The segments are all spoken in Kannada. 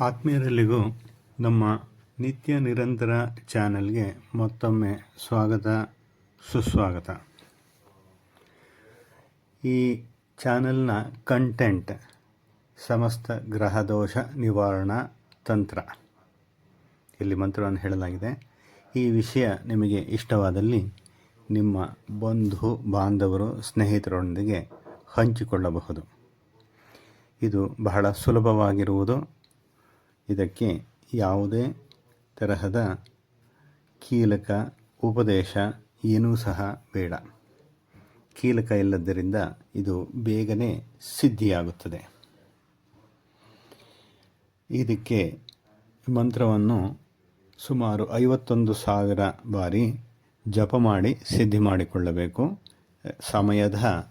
ಆತ್ಮೀಯರೆಲ್ಲಿಗೂ ನಮ್ಮ ನಿತ್ಯ ನಿರಂತರ ಚಾನೆಲ್ಗೆ ಮತ್ತೊಮ್ಮೆ ಸ್ವಾಗತ, ಸುಸ್ವಾಗತ. ಈ ಚಾನೆಲ್ನ ಕಂಟೆಂಟ್ ಸಮಸ್ತ ಗ್ರಹದೋಷ ನಿವಾರಣಾ ತಂತ್ರ. ಇಲ್ಲಿ ಮಂತ್ರವನ್ನು ಹೇಳಲಾಗಿದೆ. ಈ ವಿಷಯ ನಿಮಗೆ ಇಷ್ಟವಾದಲ್ಲಿ ನಿಮ್ಮ ಬಂಧು, ಬಾಂಧವರು, ಸ್ನೇಹಿತರೊಂದಿಗೆ ಹಂಚಿಕೊಳ್ಳಬಹುದು. ಇದು ಬಹಳ ಸುಲಭವಾಗಿರುವುದು. ಇದಕ್ಕೆ ಯಾವುದೇ ತರಹದ ಕೀಲಕ, ಉಪದೇಶ ಏನೂ ಸಹ ಬೇಡ. ಕೀಲಕ ಇಲ್ಲದ್ದರಿಂದ ಇದು ಬೇಗನೆ ಸಿದ್ಧಿಯಾಗುತ್ತದೆ. ಇದಕ್ಕೆ ಮಂತ್ರವನ್ನು ಸುಮಾರು ಐವತ್ತೊಂದು ಸಾವಿರ ಬಾರಿ ಜಪ ಮಾಡಿ ಸಿದ್ಧಿ ಮಾಡಿಕೊಳ್ಳಬೇಕು. ಸಮಯದ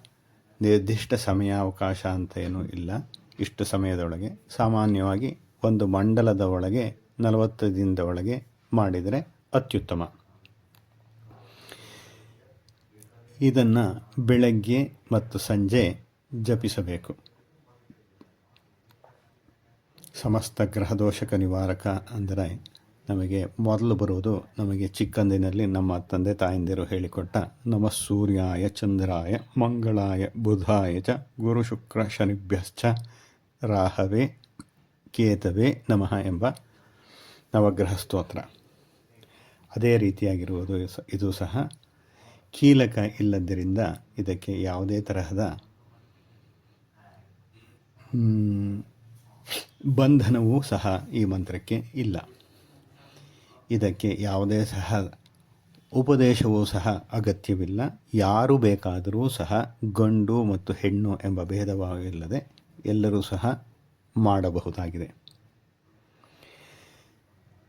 ನಿರ್ದಿಷ್ಟ ಸಮಯಾವಕಾಶ ಅಂತ ಏನೂ ಇಲ್ಲ. ಇಷ್ಟು ಸಮಯದೊಳಗೆ ಸಾಮಾನ್ಯವಾಗಿ ಒಂದು ಮಂಡಲದ ಒಳಗೆ ನಲವತ್ತು ದಿನದ ಒಳಗೆ ಮಾಡಿದರೆ ಅತ್ಯುತ್ತಮ. ಇದನ್ನು ಬೆಳಗ್ಗೆ ಮತ್ತು ಸಂಜೆ ಜಪಿಸಬೇಕು. ಸಮಸ್ತ ಗ್ರಹದೋಷಕ ನಿವಾರಕ ಅಂದರೆ ನಮಗೆ ಮೊದಲು ಬರುವುದು ನಮಗೆ ಚಿಕ್ಕಂದಿನಲ್ಲಿ ನಮ್ಮ ತಂದೆ ತಾಯಂದಿರು ಹೇಳಿಕೊಟ್ಟ ನಮ ಸೂರ್ಯಾಯ ಚಂದ್ರಾಯ ಮಂಗಳಾಯ ಬುಧಾಯ ಚ ಗುರು ಶುಕ್ರ ಶನಿಭ್ಯಶ್ಚ ರಾಹವೇ ಕೇತವೇ ನಮಃ ಎಂಬ ನವಗ್ರಹ ಸ್ತೋತ್ರ ಅದೇ ರೀತಿಯಾಗಿರುವುದು ಇದು ಸಹ ಕೀಲಕ ಇಲ್ಲದ್ದರಿಂದ ಇದಕ್ಕೆ ಯಾವುದೇ ತರಹದ ಬಂಧನವೂ ಸಹ ಈ ಮಂತ್ರಕ್ಕೆ ಇಲ್ಲ. ಇದಕ್ಕೆ ಯಾವುದೇ ಸಹ ಉಪದೇಶವೂ ಸಹ ಅಗತ್ಯವಿಲ್ಲ. ಯಾರು ಬೇಕಾದರೂ ಸಹ ಗಂಡು ಮತ್ತು ಹೆಣ್ಣು ಎಂಬ ಭೇದವಾಗಿಲ್ಲದೆ ಎಲ್ಲರೂ ಸಹ ಮಾಡಬಹುದಾಗಿದೆ.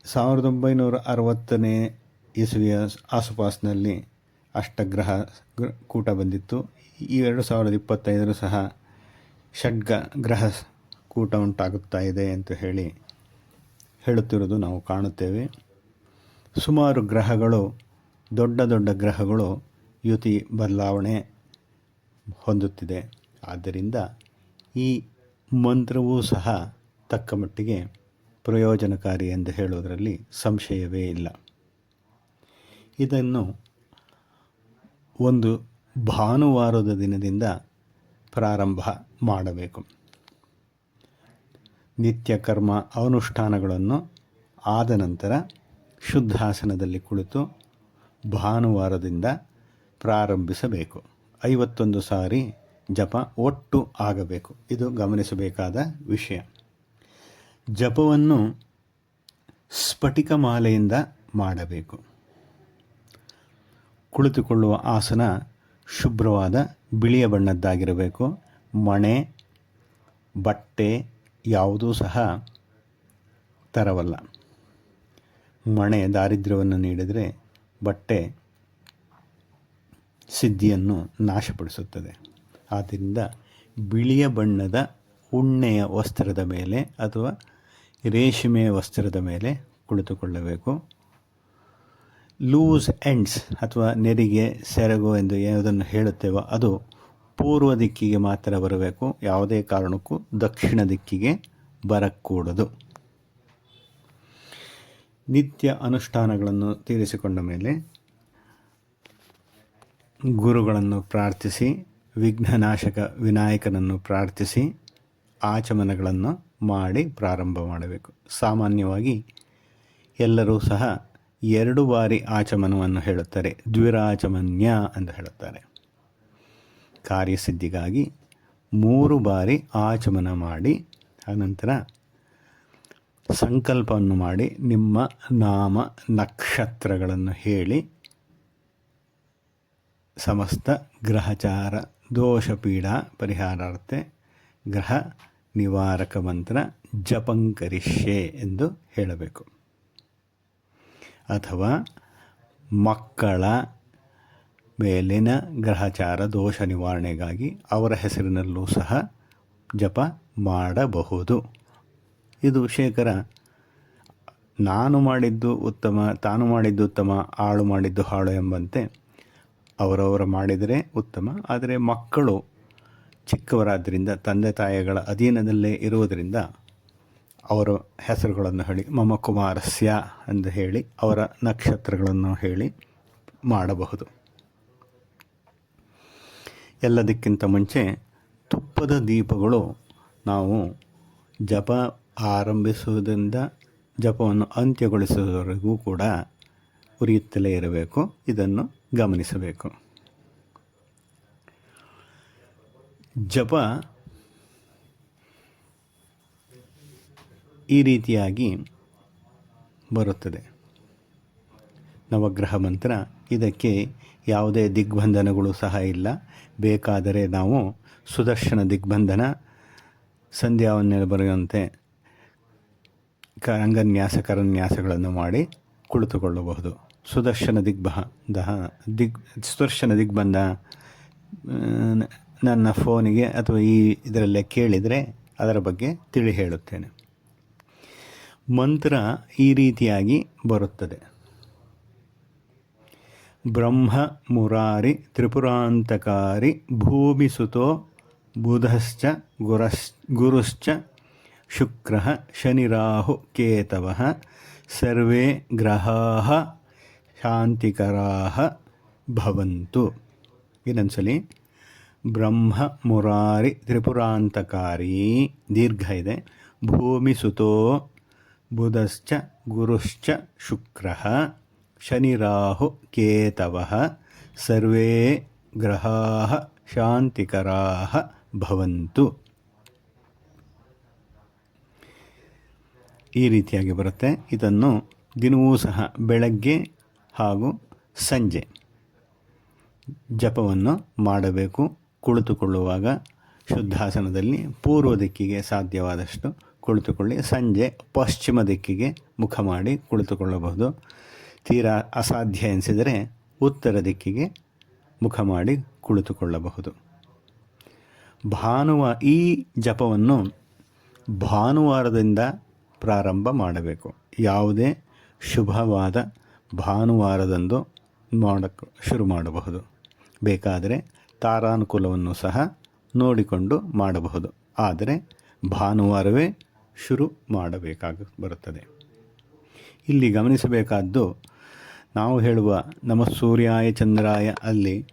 ಸಾವಿರದ ಒಂಬೈನೂರ ಅರವತ್ತನೇ ಇಸವಿಯ ಆಸುಪಾಸಿನಲ್ಲಿ ಅಷ್ಟಗ್ರಹ ಗ್ರ- ಕೂಟ ಬಂದಿತ್ತು. ಈ ಎರಡು ಸಾವಿರದ ಇಪ್ಪತ್ತೈದರ ಸಹ ಷಡ್ಗ ಗ್ರಹ ಕೂಟ ಉಂಟಾಗುತ್ತಾ ಇದೆ ಅಂತ ಹೇಳಿ ಹೇಳುತ್ತಿರುವುದು ನಾವು ಕಾಣುತ್ತೇವೆ. ಸುಮಾರು ಗ್ರಹಗಳು, ದೊಡ್ಡ ದೊಡ್ಡ ಗ್ರಹಗಳು ಯುತಿ ಬದಲಾವಣೆ ಹೊಂದುತ್ತಿದೆ. ಆದ್ದರಿಂದ ಈ ಮಂತ್ರವೂ ಸಹ ತಕ್ಕ ಮಟ್ಟಿಗೆ ಪ್ರಯೋಜನಕಾರಿ ಎಂದು ಹೇಳುವುದರಲ್ಲಿ ಸಂಶಯವೇ ಇಲ್ಲ. ಇದನ್ನು ಒಂದು ಭಾನುವಾರದ ದಿನದಿಂದ ಪ್ರಾರಂಭ ಮಾಡಬೇಕು. ನಿತ್ಯ ಕರ್ಮ ಅನುಷ್ಠಾನಗಳನ್ನು ಆದ ನಂತರ ಶುದ್ಧಾಸನದಲ್ಲಿ ಕುಳಿತು ಭಾನುವಾರದಿಂದ ಪ್ರಾರಂಭಿಸಬೇಕು. ಐವತ್ತೊಂದು ಸಾರಿ ಜಪ ಒಟ್ಟು ಆಗಬೇಕು. ಇದು ಗಮನಿಸಬೇಕಾದ ವಿಷಯ. ಜಪವನ್ನು ಸ್ಫಟಿಕ ಮಾಲೆಯಿಂದ ಮಾಡಬೇಕು. ಕುಳಿತುಕೊಳ್ಳುವ ಆಸನ ಶುಭ್ರವಾದ ಬಿಳಿಯ ಬಣ್ಣದ್ದಾಗಿರಬೇಕು. ಮಣೆ, ಬಟ್ಟೆ ಯಾವುದೂ ಸಹ ತರವಲ್ಲ. ಮಣೆ ದಾರಿದ್ರ್ಯವನ್ನು ನೀಡಿದರೆ ಬಟ್ಟೆ ಸಿದ್ಧಿಯನ್ನು ನಾಶಪಡಿಸುತ್ತದೆ. ಆದ್ದರಿಂದ ಬಿಳಿಯ ಬಣ್ಣದ ಉಣ್ಣೆಯ ವಸ್ತ್ರದ ಮೇಲೆ ಅಥವಾ ರೇಷ್ಮೆಯ ವಸ್ತ್ರದ ಮೇಲೆ ಕುಳಿತುಕೊಳ್ಳಬೇಕು. ಲೂಸ್ ಎಂಡ್ಸ್ ಅಥವಾ ನೆರಿಗೆ, ಸೆರಗು ಎಂದು ಯಾವುದನ್ನು ಹೇಳುತ್ತೇವೋ ಅದು ಪೂರ್ವ ದಿಕ್ಕಿಗೆ ಮಾತ್ರ ಬರಬೇಕು. ಯಾವುದೇ ಕಾರಣಕ್ಕೂ ದಕ್ಷಿಣ ದಿಕ್ಕಿಗೆ ಬರಕೂಡದು. ನಿತ್ಯ ಅನುಷ್ಠಾನಗಳನ್ನು ತೀರಿಸಿಕೊಂಡ ಮೇಲೆ ಗುರುಗಳನ್ನು ಪ್ರಾರ್ಥಿಸಿ. ವಿಘ್ನನಾಶಕ ವಿನಾಯಕನನ್ನು ಪ್ರಾರ್ಥಿಸಿ ಆಚಮನಗಳನ್ನು ಮಾಡಿ ಪ್ರಾರಂಭ ಮಾಡಬೇಕು. ಸಾಮಾನ್ಯವಾಗಿ ಎಲ್ಲರೂ ಸಹ ಎರಡು ಬಾರಿ ಆಚಮನವನ್ನು ಹೇಳುತ್ತಾರೆ. ದ್ವಿರಾಚಮನ್ಯ ಅಂತ ಹೇಳುತ್ತಾರೆ. ಕಾರ್ಯಸಿದ್ಧಿಗಾಗಿ ಮೂರು ಬಾರಿ ಆಚಮನ ಮಾಡಿ ಅನಂತರ ಸಂಕಲ್ಪವನ್ನು ಮಾಡಿ ನಿಮ್ಮ ನಾಮ ನಕ್ಷತ್ರಗಳನ್ನು ಹೇಳಿ ಸಮಸ್ತ ಗ್ರಹಚಾರ ದೋಷ ಪರಿಹಾರಾರ್ಥೆ ಪರಿಹಾರಾರ್ಥ ಗ್ರಹ ನಿವಾರಕ ಮಂತ್ರ ಜಪಂಕರಿಷ್ಯೆ ಎಂದು ಹೇಳಬೇಕು. ಅಥವಾ ಮಕ್ಕಳ ಮೇಲಿನ ಗ್ರಹಚಾರ ದೋಷ ನಿವಾರಣೆಗಾಗಿ ಅವರ ಹೆಸರಿನಲ್ಲೂ ಸಹ ಜಪ ಮಾಡಬಹುದು. ಇದು ಶೇಖರ, ನಾನು ಮಾಡಿದ್ದು ಉತ್ತಮ, ತಾನು ಮಾಡಿದ್ದು ಉತ್ತಮ, ಆಳು ಮಾಡಿದ್ದು ಹಾಳು ಎಂಬಂತೆ ಅವರವರು ಮಾಡಿದರೆ ಉತ್ತಮ. ಆದರೆ ಮಕ್ಕಳು ಚಿಕ್ಕವರಾದ್ದರಿಂದ, ತಂದೆ ತಾಯಿಗಳ ಅಧೀನದಲ್ಲೇ ಇರುವುದರಿಂದ ಅವರ ಹೆಸರುಗಳನ್ನು ಹೇಳಿ, ಮಮ ಕುಮಾರಸ್ಯ ಎಂದು ಹೇಳಿ, ಅವರ ನಕ್ಷತ್ರಗಳನ್ನು ಹೇಳಿ ಮಾಡಬಹುದು. ಎಲ್ಲದಕ್ಕಿಂತ ಮುಂಚೆ ತುಪ್ಪದ ದೀಪಗಳು ನಾವು ಜಪ ಆರಂಭಿಸುವುದರಿಂದ, ಜಪವನ್ನು ಅಂತ್ಯಗೊಳಿಸುವವರೆಗೂ ಕೂಡ ಉರಿಯುತ್ತಲೇ ಇರಬೇಕು. ಇದನ್ನು ಗಮನಿಸಬೇಕು. ಜಪ ಈ ರೀತಿಯಾಗಿ ಬರುತ್ತದೆ. ನವಗ್ರಹ ಮಂತ್ರ, ಇದಕ್ಕೆ ಯಾವುದೇ ದಿಗ್ಬಂಧನಗಳು ಸಹ ಇಲ್ಲ. ಬೇಕಾದರೆ ನಾವು ಸುದರ್ಶನ ದಿಗ್ಬಂಧನ ಸಂಧ್ಯಾವನ್ನೆಲ್ಲ ಬರೆಯುವಂತೆ ಅಂಗನ್ಯಾಸ ಕರನ್ಯಾಸಗಳನ್ನು ಮಾಡಿ ಕುಳಿತುಕೊಳ್ಳಬಹುದು. ಸುದರ್ಶನ ದಿಗ್ಬಹ ದಹ ದಿಗ್, ಸುದರ್ಶನ ದಿಗ್ಬಂಧ ನನ್ನ ಫೋನಿಗೆ ಅಥವಾ ಈ ಇದರಲ್ಲೇ ಕೇಳಿದರೆ ಅದರ ಬಗ್ಗೆ ತಿಳಿ ಹೇಳುತ್ತೇನೆ. ಮಂತ್ರ ಈ ರೀತಿಯಾಗಿ ಬರುತ್ತದೆ. ಬ್ರಹ್ಮ ಮುರಾರಿ ತ್ರಿಪುರಾಂತಕಾರಿ ಭೂಮಿಸುತೋ ಬುಧಶ್ಚ ಗುರಶ್, ಗುರುಶ್ಚ ಶುಕ್ರ ಶನಿರಾಹು ಕೇತವ ಸರ್ವೇ ಗ್ರಹಾ ಶಾಂತಿಕರಾ ಭವಂತು. ಇನ್ನೊಂದ್ಸಲಿ, ಬ್ರಹ್ಮ ಮುರಾರಿ ತ್ರಿಪುರಾಂತಕಾರಿ, ದೀರ್ಘ ಇದೆ. ಭೂಮಿಸುತೋ ಬುಧಶ್ಚ, ಗುರುಶ್ಚ, ಶುಕ್ರ ಶನಿರಾಹು ಕೇತವ, ಸರ್ವೇ ಗ್ರಹಾ ಶಾಂತಿಕರಾ ಭವಂತು. ಈ ರೀತಿಯಾಗಿ ಬರುತ್ತೆ. ಇದನ್ನು ದಿನವೂ ಸಹ ಬೆಳಗ್ಗೆ ಹಾಗೂ ಸಂಜೆ ಜಪವನ್ನು ಮಾಡಬೇಕು. ಕುಳಿತುಕೊಳ್ಳುವಾಗ ಶುದ್ಧಾಸನದಲ್ಲಿ ಪೂರ್ವ ದಿಕ್ಕಿಗೆ ಸಾಧ್ಯವಾದಷ್ಟು ಕುಳಿತುಕೊಳ್ಳಿ. ಸಂಜೆ ಪಶ್ಚಿಮ ದಿಕ್ಕಿಗೆ ಮುಖ ಮಾಡಿ ಕುಳಿತುಕೊಳ್ಳಬಹುದು. ತೀರಾ ಅಸಾಧ್ಯ ಎನಿಸಿದರೆ ಉತ್ತರ ದಿಕ್ಕಿಗೆ ಮುಖ ಮಾಡಿ ಕುಳಿತುಕೊಳ್ಳಬಹುದು. ಭಾನುವಾರ ಈ ಜಪವನ್ನು ಭಾನುವಾರದಿಂದ ಪ್ರಾರಂಭ ಮಾಡಬೇಕು. ಯಾವುದೇ ಶುಭವಾದ ಭಾನುವಾರದಂದು ಮಾಡಕ್ಕೆ ಶುರು ಮಾಡಬಹುದು. ಬೇಕಾದರೆ ತಾರಾನುಕೂಲವನ್ನು ಸಹ ನೋಡಿಕೊಂಡು ಮಾಡಬಹುದು. ಆದರೆ ಭಾನುವಾರವೇ ಶುರು ಮಾಡಬೇಕಾಗ, ಬರುತ್ತದೆ. ಇಲ್ಲಿ ಗಮನಿಸಬೇಕಾದ್ದು, ನಾವು ಹೇಳುವ ನಮ್ಮ ಸೂರ್ಯಾಯ ಚಂದ್ರಾಯ ಅಲ್ಲಿ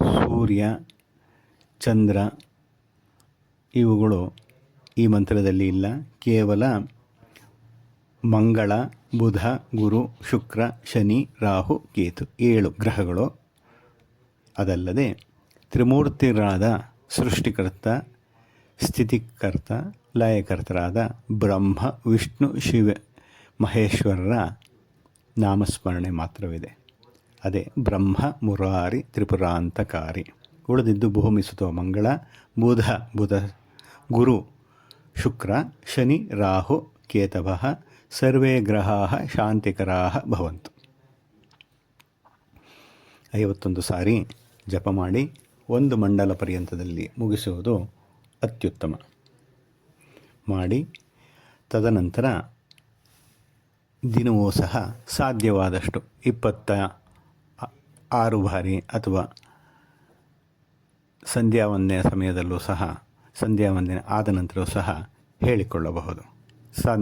ಸೂರ್ಯ, ಚಂದ್ರ ಇವುಗಳು ಈ ಮಂತ್ರದಲ್ಲಿ ಇಲ್ಲ. ಕೇವಲ ಮಂಗಳ, ಬುಧ, ಗುರು, ಶುಕ್ರ, ಶನಿ, ರಾಹು, ಕೇತು ಏಳು ಗ್ರಹಗಳು. ಅದಲ್ಲದೆ ತ್ರಿಮೂರ್ತಿಗಳಾದ ಸೃಷ್ಟಿಕರ್ತ, ಸ್ಥಿತಿಕರ್ತ, ಲಯಕರ್ತರಾದ ಬ್ರಹ್ಮ, ವಿಷ್ಣು, ಶಿವ, ಮಹೇಶ್ವರರ ನಾಮಸ್ಮರಣೆ ಮಾತ್ರವಿದೆ. ಅದೇ ಬ್ರಹ್ಮ, ಮುರಾರಿ, ತ್ರಿಪುರಾಂತಕಾರಿ. ಉಳಿದಿದ್ದು ಭೂಮಿ, ಸುತೋ, ಮಂಗಳ, ಬುಧ ಬುಧ, ಗುರು, ಶುಕ್ರ, ಶನಿ, ರಾಹು, ಕೇತವ ಸರ್ವೇ ಗ್ರಹಾ ಶಾಂತಿಕರಾಹ ಭವಂತು. ಐವತ್ತೊಂದು ಸಾರಿ ಜಪ ಮಾಡಿ ಒಂದು ಮಂಡಲ ಪರ್ಯಂತದಲ್ಲಿ ಮುಗಿಸುವುದು ಅತ್ಯುತ್ತಮ. ಮಾಡಿ ತದನಂತರ ದಿನವೂ ಸಹ ಸಾಧ್ಯವಾದಷ್ಟು ಇಪ್ಪತ್ತ ಆರು ಬಾರಿ ಅಥವಾ ಸಂಧ್ಯಾ ವಂದನೆಯ ಸಮಯದಲ್ಲೂ ಸಹ ಸಂಧ್ಯಾ ವಂದನೆ ಆದ ನಂತರವೂ ಸಹ ಹೇಳಿಕೊಳ್ಳಬಹುದು. ಸಾ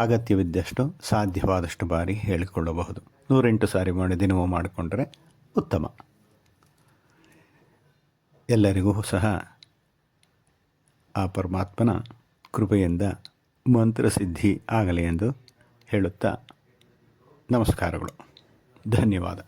ಅಗತ್ಯವಿದ್ದಷ್ಟು ಸಾಧ್ಯವಾದಷ್ಟು ಬಾರಿ ಹೇಳಿಕೊಳ್ಳಬಹುದು. ನೂರೆಂಟು ಸಾರಿ ಮಾಡಿ ದಿನವೂ ಮಾಡಿಕೊಂಡರೆ ಉತ್ತಮ. ಎಲ್ಲರಿಗೂ ಸಹ ಆ ಪರಮಾತ್ಮನ ಕೃಪೆಯಿಂದ ಮಂತ್ರಸಿದ್ಧಿ ಆಗಲಿ ಎಂದು ಹೇಳುತ್ತಾ ನಮಸ್ಕಾರಗಳು. ಧನ್ಯವಾದ.